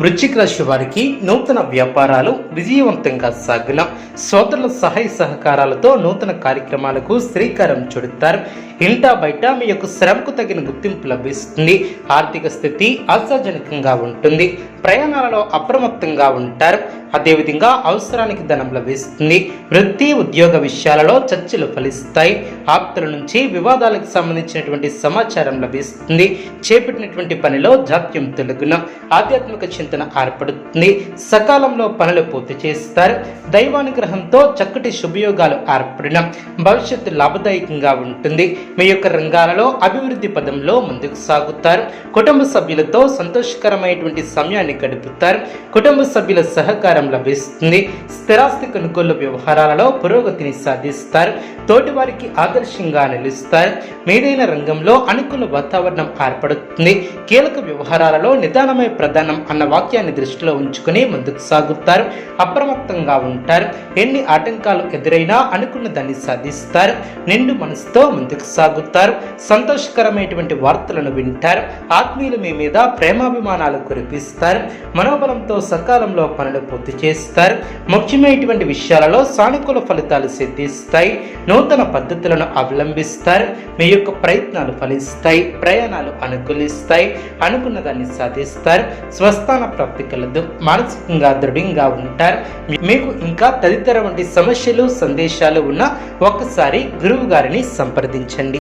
వృశ్చిక రాశి వారికి నూతన వ్యాపారాలు విజయవంతంగా సాగిన సోదరుల సహాయ సహకారాలతో నూతన కార్యక్రమాలకు శ్రీకారం చుడతారు. ఇంటా బయట మీ యొక్క శ్రమకు తగిన గుర్తింపు లభిస్తుంది. ఆర్థిక స్థితి ఆశాజనకంగా ఉంటుంది. ప్రయాణాలలో అప్రమత్తంగా ఉంటారు. అదేవిధంగా అవసరానికి ధనం లభిస్తుంది. వృత్తి ఉద్యోగ విషయాలలో చర్చలు ఫలిస్తాయి. ఆప్తుల నుంచి వివాదాలకు సంబంధించినటువంటి సమాచారం లభిస్తుంది. చేపట్టినటువంటి పనిలో జాప్యం తెలుగున. ఆధ్యాత్మిక చింతన ఏర్పడుతుంది. సకాలంలో పనులు పూర్తి చేస్తారు. దైవానుగ్రహంతో చక్కటి శుభయోగాలు ఏర్పడిన భవిష్యత్తు లాభదాయకంగా ఉంటుంది. మీ యొక్క రంగాలలో అభివృద్ధి పదంలో ముందుకు సాగుతారు. కుటుంబ సభ్యులతో సంతోషకరమైనటువంటి సమయాన్ని గడుపుతారు. కుటుంబ సభ్యుల సహకారం లభిస్తుంది. స్థిరాస్తి కొనుగోలు వ్యవహారాలలో పురోగతిని సాధిస్తారు. తోటివారికి ఆదర్శంగా నిలుస్తారు. మీదైన రంగంలో అనుకూల వాతావరణం ఏర్పడుతుంది. కీలక వ్యవహారాలలో నిదానమే ప్రధానం అన్న వాక్యాన్ని దృష్టిలో ఉంచుకుని ముందుకు సాగుతారు అప్రమత్తంగా ఉంటారు. ఎన్ని ఆటంకాలు ఎదురైనా అనుకున్న దాన్ని సాధిస్తారు. నిండు మనసుతో ముందుకు సాగుతారు. సంతోషకరమైనటువంటి వార్తలను వింటారు. ఆత్మీయులు మీ మీద ప్రేమాభిమానాలు కురిపిస్తారు. మనోబలంతో సకాలంలో పనులు పూర్తి చేస్తారు. ముఖ్యమైనటువంటి విషయాలలో సానుకూల ఫలితాలు సిద్ధిస్తాయి. నూతన పద్ధతులను అవలంబిస్తారు. మీ యొక్క ప్రయత్నాలు ఫలిస్తాయి. ప్రయాణాలు అనుకూలిస్తాయి. అనుకున్న దాన్ని సాధిస్తారు. స్వస్థాన ప్రాప్తి కలదు మానసికంగా దృఢంగా ఉంటారు. మీకు ఇంకా తదితర వంటి సమస్యలు సందేశాలు ఉన్న ఒక్కసారి గురువు గారిని సంప్రదించండి.